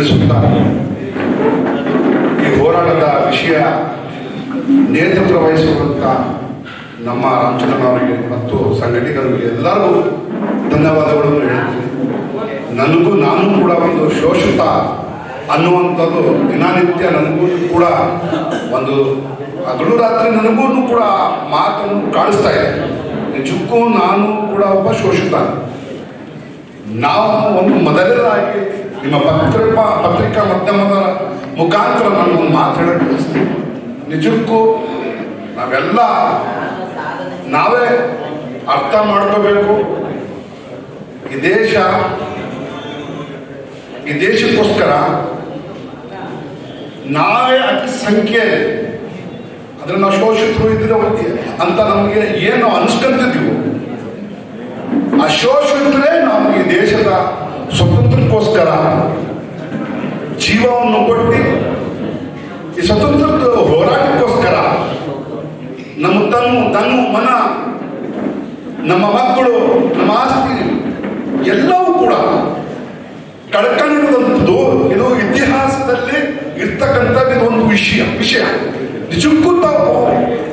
ತಿಳಿಸುತ್ತಾ ಈ ಹೋರಾಟದ ವಿಷಯ ನೇತೃತ್ವ ವಹಿಸುವಂತ ನಮ್ಮ ರಾಮಚಂದ್ರನವರಿಗೆ ಮತ್ತು ಸಂಘಟಕರಿಗೆ ಎಲ್ಲರಿಗೂ ಧನ್ಯವಾದಗಳನ್ನು ಹೇಳುತ್ತೇನೆ ನನಗೂ ನಾನು ಕೂಡ ಒಂದು ಶೋಷಿತ ಅನ್ನುವಂಥದ್ದು ದಿನನಿತ್ಯ ನನಗೂ ಕೂಡ ಒಂದು ಹಗಲು ರಾತ್ರಿ ನನಗೂ ಕೂಡ ಮಾತನ್ನು ಕಾಣಿಸ್ತಾ ಇದೆ. ನಿಜಕ್ಕೂ ನಾನು ಕೂಡ ಒಬ್ಬ ಶೋಷಿತ. ನಾವು ಒಂದು ಮೊದಲನೇದಾಗಿ ನಿಮ್ಮ ಪತ್ರಿಕಾ ಪತ್ರಿಕಾ ಮಾಧ್ಯಮದ ಮುಖಾಂತರ ನಾನು ಒಂದು ಮಾತಾಡೋಕೆ ಬಯಸ್ತೀನಿ ನಿಜಕ್ಕೂ ನಾವೆಲ್ಲ ನಾವೇ ಅರ್ಥ ಮಾಡ್ಕೋಬೇಕು. ಈ ದೇಶ, ಈ ದೇಶಕ್ಕೋಸ್ಕರ ನಾವೇ ಅತಿ ಸಂಖ್ಯೆ ಅಂದ್ರೆ ನಾವು ಶೋಷಿತರು ಇದ್ರೆ ಅಂತ ನಮಗೆ ಏನು ಅನ್ಸ್ಕೊಂತಿದ್ವು. ಆ ಅಶೋಷಿತರೇ ನಾವು ಈ ದೇಶದ ಸ್ವತಂತ್ರಕ್ಕೋಸ್ಕರ ಜೀವವನ್ನು ಕೊಟ್ಟು ಈ ಸ್ವತಂತ್ರದ ಹೋರಾಟಕ್ಕೋಸ್ಕರ ನಮ್ಮ ತನ್ನು ತನ್ನು ಮನ, ನಮ್ಮ ಮಕ್ಕಳು, ನಮ್ಮ ಆಸ್ತಿ ಎಲ್ಲವೂ ಕೂಡ ಕಳ್ಕೊಂಡಿರುವಂಥದ್ದು ಇದು ಇತಿಹಾಸದಲ್ಲಿ ಇರ್ತಕ್ಕಂಥ ಇದು ಒಂದು ವಿಷಯ ವಿಷಯ. ನಿಜಕ್ಕೂ ತಾವು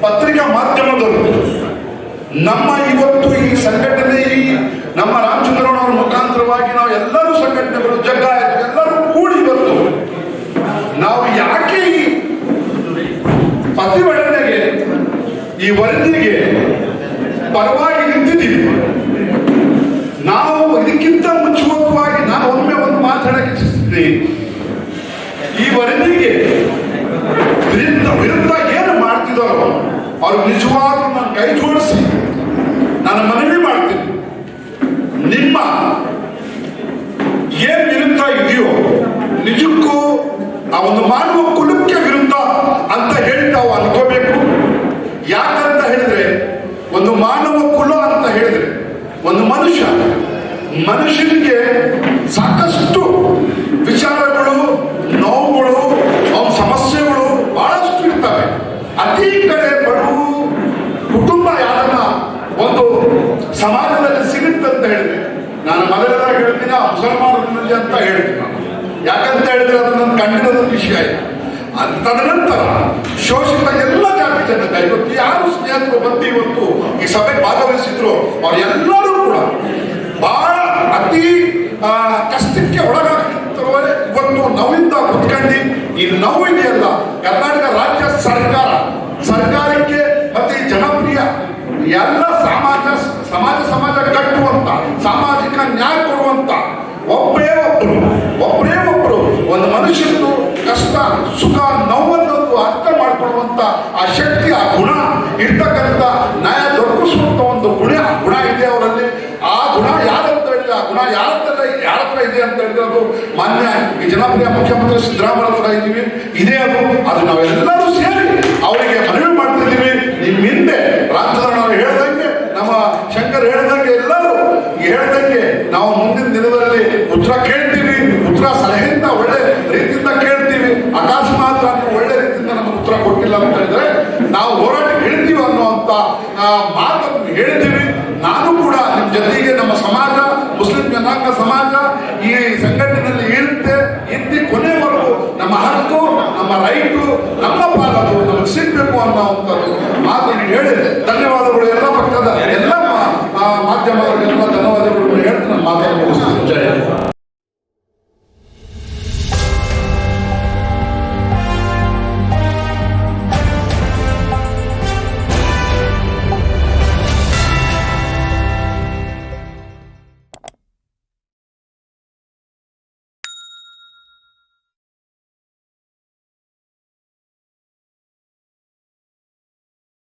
ಪತ್ರಿಕಾ ಮಾಧ್ಯಮದವರು, ನಮ್ಮ ಇವತ್ತು ಈ ಸಂಘಟನೆ ಈ ನಮ್ಮ ರಾಮಚಂದ್ರನವರ ಮುಖಾಂತರವಾಗಿ ನಾವು ಎಲ್ಲರೂ ಸಂಘಟನೆಗಳು ಜಗ್ಗ ಎಲ್ಲರೂ ಕೂಡಿ ಇವತ್ತು ನಾವು ಯಾಕೆ ಈ ಪ್ರತಿಭಟನೆಗೆ ಈ ವರದಿಗೆ ಪರವಾಗಿ ನಿಂತಿದ್ದೀವಿ ನಾವು ಇದಕ್ಕಿಂತ ಮುಂಚುವವಾಗಿ ನಾನು ಒಮ್ಮೆ ಒಂದು ಮಾತಾಡಕ್ಕೆ ಇಚ್ಛಿಸ್ತೀನಿ ಈ ವರದಿಗೆ ವಿರುದ್ಧ ವಿರುದ್ಧ ಏನು ಮಾಡ್ತಿದಾರೋ ಅವ್ರು ನಿಜವಾಗ್ಲೂ ನಾನು ಕೈ ಜೋಡಿಸಿ ನಾನು ಮನವಿ ಮಾಡ್ತೀನಿ. ನಿಮ್ಮ ಏನ್ ವಿರುದ್ಧ ಇದೆಯೋ, ನಿಜಕ್ಕೂ ಒಂದು ಮಾನವ ಕುಲಕ್ಕೆ ವಿರುದ್ಧ ಅಂತ ಹೇಳಿ ನಾವು ಅನ್ಕೋಬೇಕು. ಯಾಕಂತ ಹೇಳಿದ್ರೆ, ಒಂದು ಮಾನವ ಕುಲ ಅಂತ ಹೇಳಿದ್ರೆ, ಒಂದು ಮನುಷ್ಯ ಮನುಷ್ಯನಿಗೆ ಸಾಕಷ್ಟು ವಿಚಾರಗಳು ಸಮಾಜದಲ್ಲಿ ಅಂತ ಹೇಳಿದೆ. ನಾನು ಮೊದಲ ಹೇಳ್ತೀನಿ, ಆ ಮುಸಲ್ಮಾನರಲ್ಲಿ ಅಂತ ಹೇಳ್ತೀನಿ ನಾನು. ಯಾಕಂತ ಹೇಳಿದ್ರೆ ಅದು ನನ್ನ ಕಣ್ಣಿನ ವಿಷಯ ಆಯ್ತು ತದನಂತರ ಶೋಷಿತ ಎಲ್ಲ ಜಾತಿ ಜನಕ ಇವತ್ತು ಯಾರು ಸ್ನೇಹಿತರು ಬಂದು ಇವತ್ತು ಈ ಸಭೆ ಭಾಗವಹಿಸಿದ್ರು, ಅವರೆಲ್ಲರೂ ಕೂಡ ಬಹಳ ಅತಿ ಕಷ್ಟಕ್ಕೆ ಒಳಗಾಗಿರುವವರೇ ಇವತ್ತು ನೋವಿಂದ ಕುತ್ಕೊಂಡು, ಈ ನೋವು ಇದೆಯಲ್ಲ, ಕರ್ನಾಟಕ ರಾಜ್ಯ ಸರ್ಕಾರ, ಸರ್ಕಾರಕ್ಕೆ ಅತಿ ಜನಪ್ರಿಯ ಎಲ್ಲ ಸಮಾಜ ಸಮಾಜ ಸಮಾಜ ಕಟ್ಟುವಂತ, ಸಾಮಾಜಿಕ ನ್ಯಾಯ ಕೊಡುವಂತ, ಒಬ್ಬರೇ ಒಬ್ಬರು ಒಬ್ಬರೇ ಒಬ್ಬರು ಒಂದು ಮನುಷ್ಯನದು ಕಷ್ಟ, ಸುಖ ನೋವನ್ನು ಅರ್ಥ ಮಾಡಿಕೊಳ್ಳುವಂತ ಆ ಶಕ್ತಿ, ಆ ಗುಣ ಇರ್ತಕ್ಕಂಥ ನ್ಯಾಯ ದೊರಕಿಸುವಂತ ಒಂದು ಗುಣ ಗುಣ ಇದೆ ಅವರಲ್ಲಿ. ಆ ಗುಣ ಯಾರಂತ ಹೇಳಿದ್ರೆ, ಆ ಗುಣ ಯಾರ ಯಾರ ಹತ್ರ ಇದೆ ಅಂತ ಹೇಳಿದ್ರೆ ಅದು ಮಾನ್ಯ ಈ ಜನಪ್ರಿಯ ಮುಖ್ಯಮಂತ್ರಿ ಸಿದ್ದರಾಮಯ್ಯ ಹತ್ರ ಇದ್ದೀವಿ. ಇದೇ ಅದು. ಅದು ನಾವೆಲ್ಲರೂ ಸೇರಿ ಅವರಿಗೆ ಮನವಿ ಮಾಡ್ತಿದ್ದೀವಿ ನಿಮ್ಮ ಹಿಂದೆ ರಾಜ್ಯದಲ್ಲಿ ನಾವು ಹೇಳ್ದಂಗೆ ನಮ್ಮ ಶಂಕರ್ ಹೇಳ್ದಂಗೆ ಎಲ್ಲರೂ ಹೇಳ್ದಂಗೆ ನಾವು ಮುಂದಿನ ದಿನದಲ್ಲಿ ಉತ್ತರ ಕೇಳ್ತೀವಿ ಉತ್ತರ ಒಳ್ಳೆ ರೀತಿಯಿಂದ ಕೇಳ್ತೀವಿ. ಅಕಸ್ಮಾತ್ ಒಳ್ಳೆ ರೀತಿಯಿಂದ ನಮ್ಮ ಉತ್ತರ ಕೊಟ್ಟಿಲ್ಲ ಅಂತ ಹೇಳಿದ್ರೆ, ನಾವು ಹೋರಾಟ ಹೇಳ್ತೀವಿ ಅನ್ನುವಂತ ಮಾತನ್ನು ಹೇಳ್ತೀವಿ ನಾನು ಕೂಡ ನಿಮ್ಮ ಜೊತೆಗೆ ನಮ್ಮ ಸಮಾಜ, ಮುಸ್ಲಿಂ ಜನಾಂಗ ಸಮಾಜ ಈ ಸಂಘಟನೆಯಲ್ಲಿ ಇರುತ್ತೆ. ಇದ್ದು ಕೊನೆವರೆಗೂ ನಮ್ಮ ಹಕ್ಕು, ನಮ್ಮ ರೈಟು, ನಮ್ಮ ಪಾಲದು ನಮಗೆ ಸಿಗ್ಬೇಕು ಅನ್ನೋ ಮಾತನ್ನು ಹೇಳಿದೆ ಧನ್ಯವಾದ